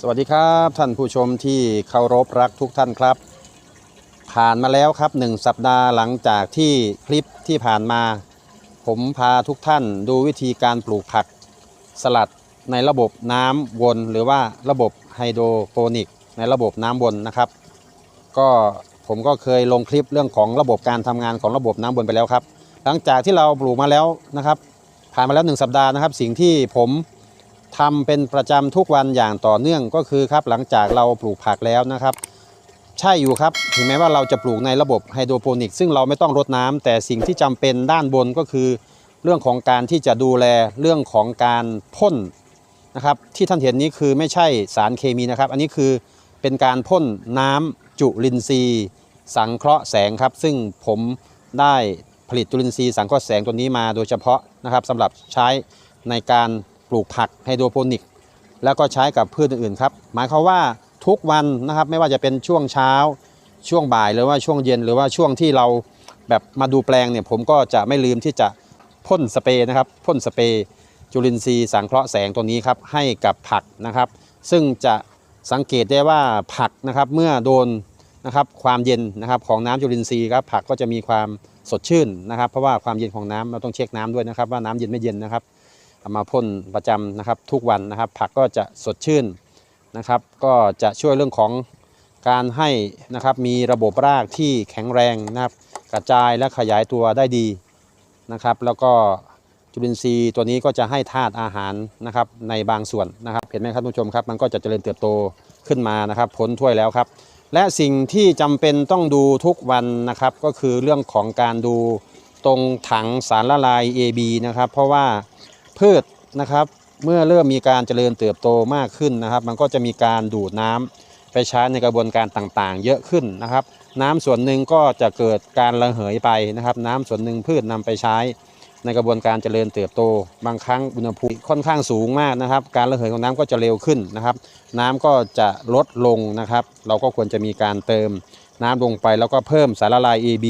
สวัสดีครับท่านผู้ชมที่เคารพรักทุกท่านครับ ผ่านมาแล้วครับหนึ่งสัปดาห์หลังจากที่คลิปที่ผ่านมา ผมพาทุกท่านดูวิธีการปลูกผักสลัดในระบบน้ำวน หรือว่าระบบไฮโดรโปนิก ในระบบน้ำวนนะครับ ก็ผมก็เคยลงคลิปเรื่องของระบบการทำงานของระบบน้ำวนไปแล้วครับ หลังจากที่เราปลูกมาแล้วนะครับ ผ่านมาแล้วหนึ่งสัปดาห์นะครับ สิ่งที่ผม ทำเป็นประจำทุกวันอย่างต่อเนื่องก็คือครับหลังจากเราปลูกผักแล้วนะครับ ใช่อยู่ครับ ถึงแม้ว่าเราจะปลูกในระบบไฮโดรโปนิก ซึ่งเราไม่ต้องรดน้ำแต่สิ่งที่จำเป็นด้านบนก็คือ เรื่องของการที่จะดูแลเรื่องของการพ่นนะครับที่ท่านเห็นนี้คือไม่ใช่สารเคมีนะครับ อันนี้คือเป็นการพ่นน้ำจุลินทรีย์ สังเคราะห์แสงครับ ซึ่งผมได้ผลิตจุลินทรีย์สังเคราะห์แสงตัวนี้มาโดยเฉพาะนะครับสำหรับใช้ในการ ปลูกผักไฮโดรโปนิก แล้วก็ใช้กับพืชอื่นๆครับ หมายความว่าทุกวันนะครับไม่ว่าจะเป็นช่วงเช้าช่วงบ่ายหรือว่าช่วงเย็นหรือว่าช่วงที่เราแบบมาดูแปลงเนี่ยผมก็จะไม่ลืมที่จะพ่นสเปรย์นะครับพ่นสเปรย์จุลินทรีย์สังเคราะห์แสงตัวนี้ครับให้กับผักนะครับ ซึ่งจะสังเกตได้ว่าผักนะครับเมื่อโดนนะครับความเย็นนะครับของน้ำจุลินทรีย์ครับผักก็จะมีความสดชื่นนะครับ เพราะว่าความเย็นของน้ำเราต้องเช็คน้ำด้วยนะครับ ว่าน้ำเย็นไม่เย็นนะครับ เอามาพ่นประจำนะครับทุกวันนะครับ ผักก็จะสดชื่นนะครับ ก็จะช่วยเรื่องของการให้นะครับมีระบบรากที่แข็งแรงนะครับ กระจายและขยายตัวได้ดีนะครับ แล้วก็จุลินทรีย์ตัวนี้ก็จะให้ธาตุอาหารนะครับในบางส่วนนะครับ เห็นไหมครับทุกผู้ชมครับมันก็จะเจริญเติบโตขึ้นมานะครับพ้นถ้วยแล้วครับ และสิ่งที่จำเป็นต้องดูทุกวันนะครับ ก็คือเรื่องของการดูตรงถังสารละลาย AB นะครับ เพราะว่า พืชนะครับ เมื่อเริ่มมีการเจริญเติบโตมากขึ้นนะครับ มันก็จะมีการดูดน้ำไปใช้ในกระบวนการต่างๆ เยอะขึ้นนะครับ น้ำส่วนหนึ่งก็จะเกิดการระเหยไปนะครับ น้ำส่วนหนึ่งพืชนำไปใช้ในกระบวนการเจริญเติบโต บางครั้งอุณหภูมิค่อนข้างสูงมากนะครับ การระเหยของน้ำก็จะเร็วขึ้นนะครับ น้ำก็จะลดลงนะครับ เราก็ควรจะมีการเติมน้ำลงไปแล้วก็เพิ่มสารละลาย AB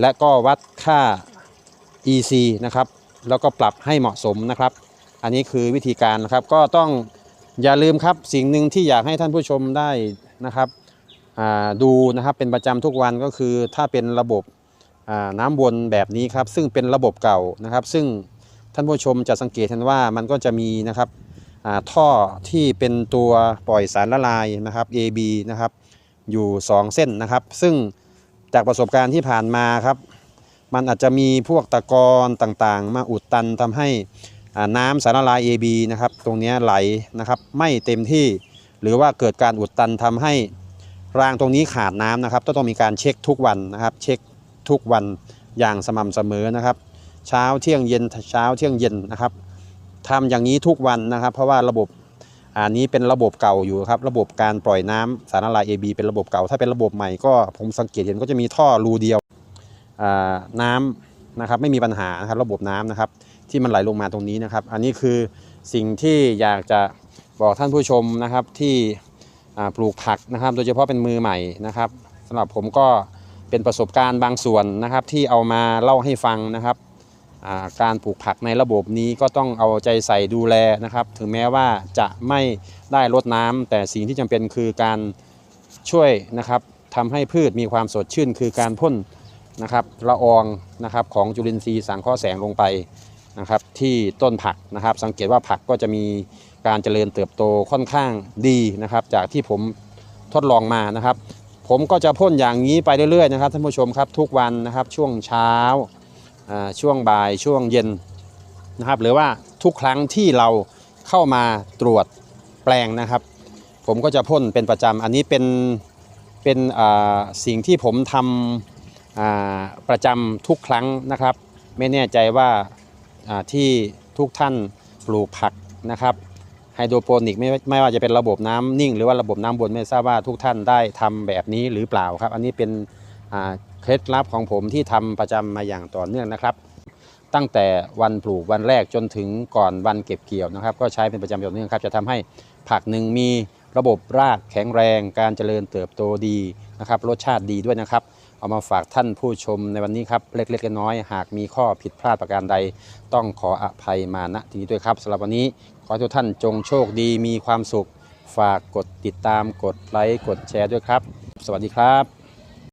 และก็วัดค่า EC นะครับ แล้วก็ปรับให้เหมาะสมนะครับ อันนี้คือวิธีการนะครับก็ต้องอย่าลืมครับสิ่งหนึ่งที่อยากให้ท่านผู้ชมได้นะครับดูนะครับเป็นประจำทุกวันก็คือถ้าเป็นระบบน้ำวนแบบนี้ครับ ซึ่งเป็นระบบเก่านะครับ ซึ่งท่านผู้ชมจะสังเกตเห็นว่ามันก็จะมีนะครับท่อที่เป็นตัวปล่อยสารละลายนะครับ AB นะครับอยู่ 2 เส้นนะครับ ซึ่งจากประสบการณ์ที่ผ่านมาครับ มันอาจจะมีพวกตะกอนต่างๆ มาอุดตันทำให้น้ำสารละลาย AB นะครับตรงนี้ไหลนะครับไม่เต็มที่ หรือว่าเกิดการอุดตันทำให้รางตรงนี้ขาดน้ำนะครับต้องมีการเช็คทุกวันนะครับ เช็คทุกวันอย่างสม่ำเสมอนะครับ เช้าเที่ยงเย็นเช้าเที่ยงเย็นนะครับทำอย่างนี้ทุกวันนะครับ เพราะว่าระบบอันนี้เป็นระบบเก่าอยู่ครับ ระบบการปล่อยน้ำสารละลาย AB เป็นระบบเก่าถ้าเป็นระบบใหม่ก็ผมสังเกตเห็นก็จะมีท่อรูเดียว น้ำนะครับไม่มีปัญหานะครับระบบน้ำนะครับที่มันไหลลงมาตรงนี้นะครับ อันนี้คือสิ่งที่อยากจะบอกท่านผู้ชมนะครับที่ปลูกผักนะครับ โดยเฉพาะเป็นมือใหม่นะครับสำหรับผมก็เป็นประสบการณ์บางส่วนนะครับ ที่เอามาเล่าให้ฟังนะครับการปลูกผักในระบบนี้ก็ต้องเอาใจใส่ดูแลนะครับ ถึงแม้ว่าจะไม่ได้รดน้ำแต่สิ่งที่จำเป็นคือการช่วยนะครับทำให้พืชมีความสดชื่น คือการพ่น นะครับละอองนะครับของจุลินทรีย์สังเคราะห์แสงลงไปนะครับที่ต้นผักนะครับ สังเกตว่าผักก็จะมีการเจริญเติบโตค่อนข้างดีนะครับ จากที่ผมทดลองมานะครับ ผมก็จะพ่นอย่างนี้ไปเรื่อยๆนะครับท่านผู้ชมครับทุกวันนะครับช่วงเช้าช่วงบ่ายช่วงเย็นนะครับ หรือว่าทุกครั้งที่เราเข้ามาตรวจแปลงนะครับ ผมก็จะพ่นเป็นประจำอันนี้เป็นเป็นอ่าสิ่งที่ผมทำ ประจำทุกครั้งนะครับ ไม่แน่ใจว่าที่ทุกท่านปลูกผักนะครับไฮโดรโปนิกไม่ไม่ว่าจะเป็นระบบน้ำนิ่ง หรือว่าระบบน้ำวนไม่ทราบว่าทุกท่านได้ทำแบบนี้หรือเปล่าครับ อันนี้เป็นเคล็ดลับของผมที่ทำประจำมาอย่างต่อเนื่องนะครับ ตั้งแต่วันปลูกวันแรกจนถึงก่อนวันเก็บเกี่ยวนะครับ ก็ใช้เป็นประจำต่อเนื่องครับ จะทำให้ผักหนึ่งมีระบบรากแข็งแรง การเจริญเติบโตดีนะครับ รสชาติดีด้วยนะครับ เอามาฝากท่านผู้ชมในวันนี้ครับเล็กๆน้อยๆหากมีข้อผิดพลาดประการใด ต้องขออภัยมาณที่นี้ด้วยครับสำหรับวันนี้ขอทุกท่านจงโชคดีมีความสุข ฝากกดติดตามกดไลค์กดแชร์ด้วยครับ สวัสดีครับ